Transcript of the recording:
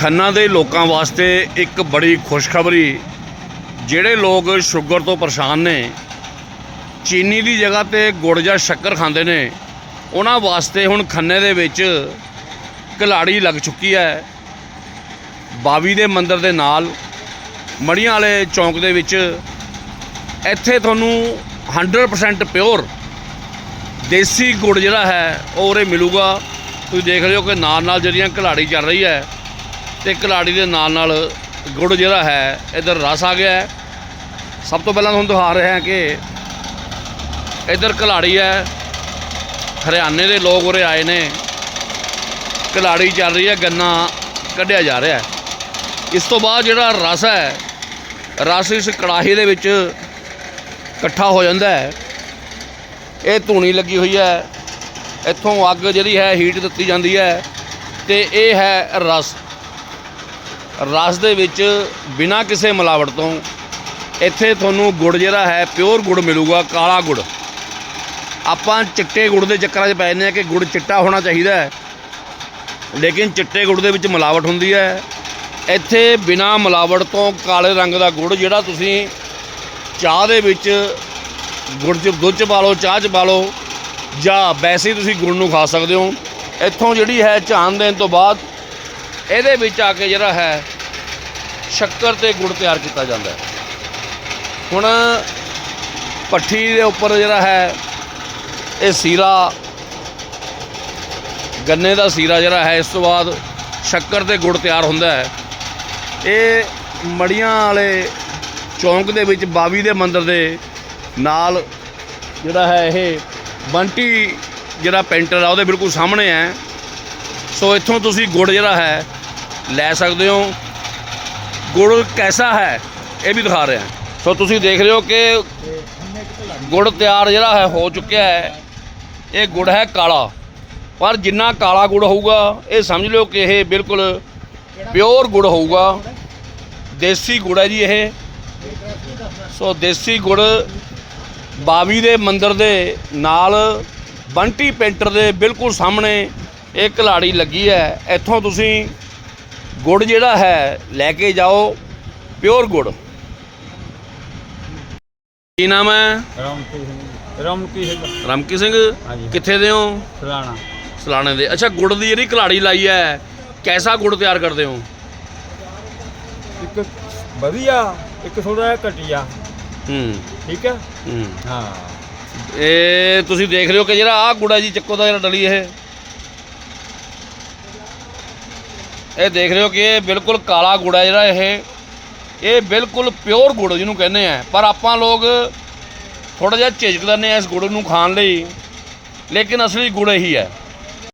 ਖੰਨਾ ਦੇ ਲੋਕਾਂ ਵਾਸਤੇ ਇੱਕ ਬੜੀ ਖੁਸ਼ਖਬਰੀ, ਜਿਹੜੇ ਲੋਕ ਸ਼ੂਗਰ ਤੋਂ ਪਰੇਸ਼ਾਨ ਨੇ, ਚੀਨੀ ਦੀ ਜਗ੍ਹਾ ਤੇ ਗੁੜ ਜਾਂ ਸ਼ੱਕਰ ਖਾਂਦੇ ਨੇ, ਉਹਨਾਂ ਵਾਸਤੇ ਹੁਣ ਖੰਨੇ ਦੇ ਵਿੱਚ ਕਲਾੜੀ ਲੱਗ ਚੁੱਕੀ ਹੈ। ਬਾਵੀ ਦੇ ਮੰਦਿਰ ਦੇ ਨਾਲ, ਮੜੀਆਂ ਵਾਲੇ ਚੌਂਕ ਦੇ ਵਿੱਚ, ਇੱਥੇ ਤੁਹਾਨੂੰ 100% ਪਿਓਰ ਦੇਸੀ ਗੁੜ ਜਿਹੜਾ ਹੈ, ਉਹ ਉਰੇ ਮਿਲੂਗਾ। ਤੁਸੀਂ ਦੇਖ ਰਹੇ ਹੋ ਕਿ ਨਾਲ ਨਾਲ ਜਿਹੜੀਆਂ ਕਲਾੜੀ ਚੱਲ ਰਹੀ ਹੈ ਤੇ ਕਲਾੜੀ ਦੇ ਨਾਲ ਨਾਲ ਗੁੜ ਜਿਹੜਾ ਹੈ, ਇਧਰ ਰਸ ਆ ਗਿਆ ਹੈ। ਸਭ ਤੋਂ ਪਹਿਲਾਂ ਤੁਹਾਨੂੰ ਦਿਖਾ ਰਿਹਾ ਹਾਂ ਕਿ ਇਧਰ ਕਲਾੜੀ ਹੈ, ਹਰਿਆਣੇ ਦੇ ਲੋਕ ਉਰੇ ਆਏ ਨੇ। ਕਲਾੜੀ ਚੱਲ ਰਹੀ ਹੈ, ਗੰਨਾ ਕੱਢਿਆ ਜਾ ਰਿਹਾ ਹੈ। ਇਸ ਤੋਂ ਬਾਅਦ ਜਿਹੜਾ ਰਸ ਹੈ, ਰਸ ਇਸ ਕੜਾਹੀ ਦੇ ਵਿੱਚ ਇਕੱਠਾ ਹੋ ਜਾਂਦਾ ਹੈ। ਇਹ ਧੂਣੀ ਲੱਗੀ ਹੋਈ ਹੈ। ਇੱਥੋਂ ਅੱਗ ਜਿਹੜੀ ਹੈ ਹੀਟ ਦਿੱਤੀ ਜਾਂਦੀ ਹੈ ਤੇ ਇਹ ਹੈ ਰਸ। ਰਸ ਦੇ ਵਿੱਚ ਬਿਨਾਂ ਕਿਸੇ ਮਿਲਾਵਟ ਤੋਂ ਇੱਥੇ ਤੁਹਾਨੂੰ ਗੁੜ ਜਿਹੜਾ ਹੈ ਪਿਓਰ ਗੁੜ ਮਿਲੂਗਾ, ਕਾਲਾ ਗੁੜ। ਆਪਾਂ ਚਿੱਟੇ ਗੁੜ ਦੇ ਚੱਕਰਾਂ 'ਚ ਪੈ ਜਾਂਦੇ ਆ ਕਿ ਗੁੜ ਚਿੱਟਾ ਹੋਣਾ ਚਾਹੀਦਾ ਹੈ। ਲੇਕਿਨ ਚਿੱਟੇ ਗੁੜ ਦੇ ਵਿੱਚ ਮਿਲਾਵਟ ਹੁੰਦੀ ਹੈ। ਇੱਥੇ ਬਿਨਾਂ ਮਿਲਾਵਟ ਤੋਂ ਕਾਲੇ ਰੰਗ ਦਾ ਗੁੜ ਜਿਹੜਾ ਤੁਸੀਂ ਚਾਹ ਦੇ ਵਿੱਚ ਗੁੜ ਚ, ਦੁੱਧ ਚ ਪਾ ਲਓ, ਚਾਹ ਚ ਪਾ ਲਓ, ਜਾਂ ਵੈਸੇ ਤੁਸੀਂ ਗੁੜ ਨੂੰ ਖਾ ਸਕਦੇ ਹੋ। ਇੱਥੋਂ ਜਿਹੜੀ ਹੈ ਝਾਨ ਦੇਣ ਤੋਂ ਬਾਅਦ ਇਹਦੇ ਵਿੱਚ ਆ ਕੇ ਜਿਹੜਾ ਹੈ, ਸ਼ੱਕਰ ਤੇ ਗੁੜ ਤਿਆਰ ਕੀਤਾ ਜਾਂਦਾ ਹੈ। ਹੁਣ ਪੱਠੀ ਦੇ ਉੱਪਰ ਜਿਹੜਾ ਹੈ, ਇਹ ਸੀਰਾ, ਗੰਨੇ ਦਾ ਸੀਰਾ ਜਿਹੜਾ ਹੈ, ਇਸ ਤੋਂ ਬਾਅਦ ਸ਼ੱਕਰ ਤੇ ਗੁੜ ਤਿਆਰ ਹੁੰਦਾ ਹੈ। ਇਹ ਮੜੀਆਂ ਵਾਲੇ ਚੌਂਕ ਦੇ ਵਿੱਚ, ਬਾਵੀ ਦੇ ਮੰਦਿਰ ਦੇ ਨਾਲ ਜਿਹੜਾ ਹੈ, ਇਹ ਬੰਟੀ ਜਿਹੜਾ ਪੈਂਟਰ ਆ, ਉਹਦੇ ਬਿਲਕੁਲ ਸਾਹਮਣੇ ਹੈ। ਸੋ ਇੱਥੋਂ ਤੁਸੀਂ ਗੁੜ ਜਿਹੜਾ ਹੈ ਲੈ ਸਕਦੇ ਹੋ। ਗੁੜ ਕੈਸਾ ਹੈ, ਇਹ ਵੀ ਦਿਖਾ ਰਿਹਾ ਸੋ ਤੁਸੀਂ ਦੇਖ ਰਹੇ ਹੋ ਕਿ ਗੁੜ ਤਿਆਰ ਜਿਹੜਾ ਹੈ, ਹੋ ਚੁੱਕਿਆ ਹੈ। ਇਹ ਗੁੜ ਹੈ ਕਾਲਾ। ਪਰ ਜਿੰਨਾ ਕਾਲਾ ਗੁੜ ਹੋਊਗਾ, ਇਹ ਸਮਝ ਲਿਓ ਕਿ ਇਹ ਬਿਲਕੁਲ ਪਿਓਰ ਗੁੜ ਹੋਊਗਾ। ਦੇਸੀ ਗੁੜ ਹੈ ਜੀ ਇਹ। ਸੋ ਦੇਸੀ ਗੁੜ ਬਾਵੀ ਦੇ ਮੰਦਿਰ ਦੇ ਨਾਲ ਬੰਟੀ ਪੇਂਟਰ ਦੇ ਬਿਲਕੁਲ ਸਾਹਮਣੇ ਇਹ ਕਲਾੜੀ ਲੱਗੀ ਹੈ। ਇੱਥੋਂ ਤੁਸੀਂ ਗੁੜ ਜਿਹੜਾ ਹੈ ਲੈ ਕੇ ਜਾਓ ਪਿਓਰ ਗੁੜ। ਕੀ ਨਾਮ ਹੈ? ਰਮਕੀ ਸਿੰਘ। ਰਮਕੀ ਸਿੰਘ। ਰਮਕੀ ਸਿੰਘ ਹਾਂਜੀ। ਕਿੱਥੇ ਦੇ ਹੋ? ਫਲਾਣਾ ਸਲਾਣੇ ਦੇ। ਅੱਛਾ ਗੁੜ ਦੀ ਜਿਹੜੀ ਕਲਾੜੀ ਲਾਈ ਹੈ ਕੈਸਾ ਗੁੜ ਤਿਆਰ ਕਰਦੇ ਹੋ? ਇੱਕ ਵਧੀਆ ਇੱਕ ਥੋੜਾ ਘਟੀਆ। ਹੂੰ। ਠੀਕ ਹੈ? ਹੂੰ। ਹਾਂ। ਇਹ ਤੁਸੀਂ ਦੇਖ ਰਹੇ ਹੋ ਕਿ ਜਿਹੜਾ ਆਹ ਗੁੜ ਜੀ ਚੱਕੋ ਦਾ ਜਿਹੜਾ ਡਲੀ ਇਹ। ਇਹ ਦੇਖ ਰਹੇ ਹੋ ਕਿ ਇਹ ਬਿਲਕੁਲ ਕਾਲਾ ਗੁੜ ਹੈ ਜਿਹੜਾ ਇਹ। ਇਹ ਬਿਲਕੁਲ ਪਿਓਰ ਗੁੜ ਜਿਹਨੂੰ ਕਹਿੰਦੇ ਆ। ਪਰ ਆਪਾਂ ਲੋਕ ਥੋੜਾ ਜਿਹਾ ਝਿਜਕ ਦਿੰਦੇ ਆ ਇਸ ਗੁੜ ਨੂੰ ਖਾਣ ਲਈ। ਲੇਕਿਨ ਅਸਲੀ ਗੁੜ ਇਹੀ ਹੈ।